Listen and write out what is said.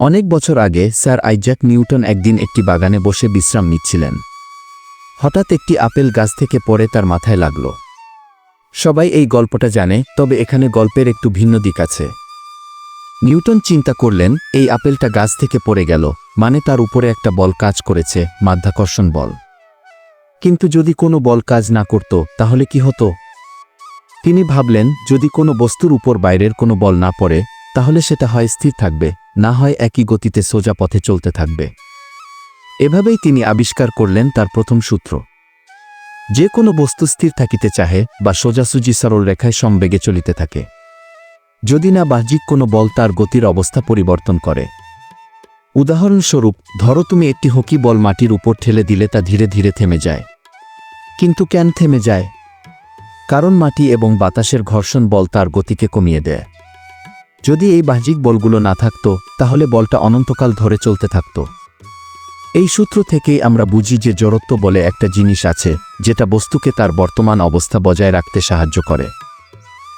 অনেক বছর আগে স্যার আইজ্যাক নিউটন একদিন একটি বাগানে বসে বিশ্রাম নিচ্ছিলেন। হঠাৎ একটি আপেল গাছ থেকে পড়ে তার মাথায় লাগল। সবাই এই গল্পটা জানে, তবে এখানে গল্পের একটু ভিন্ন দিক আছে। নিউটন চিন্তা করলেন, এই আপেলটা গাছ থেকে পড়ে গেল মানে তার উপরে একটা বল কাজ করেছে, মাধ্যাকর্ষণ বল। কিন্তু যদি কোনো বল কাজ না করত, তাহলে কি হতো? তিনি ভাবলেন, যদি কোনো বস্তুর উপর বাইরের কোনো বল না পড়ে তাহলে সেটা হয় স্থির থাকবে, না হয় একই গতিতে সোজা পথে চলতে থাকবে। এভাবেই তিনি আবিষ্কার করলেন তার প্রথম সূত্র। যে কোনো বস্তু স্থির থাকিতে চাহে বা সোজাসুজি সরল রেখায় সমবেগে চলিতে থাকে। যদি না বাহ্যিক কোনো বল তার গতির অবস্থা পরিবর্তন করে। উদাহরণস্বরূপ, ধরো তুমি একটি হকি বল মাটির উপর ঠেলে দিলে তা ধীরে ধীরে থেমে যায়। কিন্তু কেন থেমে যায়? কারণ মাটি এবং বাতাসের ঘর্ষণ বল তার গতিকে কমিয়ে দেয়। যদি এই বাহ্যিক বলগুলো না থাকত, তাহলে বলটা অনন্তকাল ধরে চলতে থাকত। এই সূত্র থেকেই আমরা বুঝি যে জড়ত্ব বলে একটা জিনিস আছে, যেটা বস্তুকে তার বর্তমান অবস্থা বজায় রাখতে সাহায্য করে।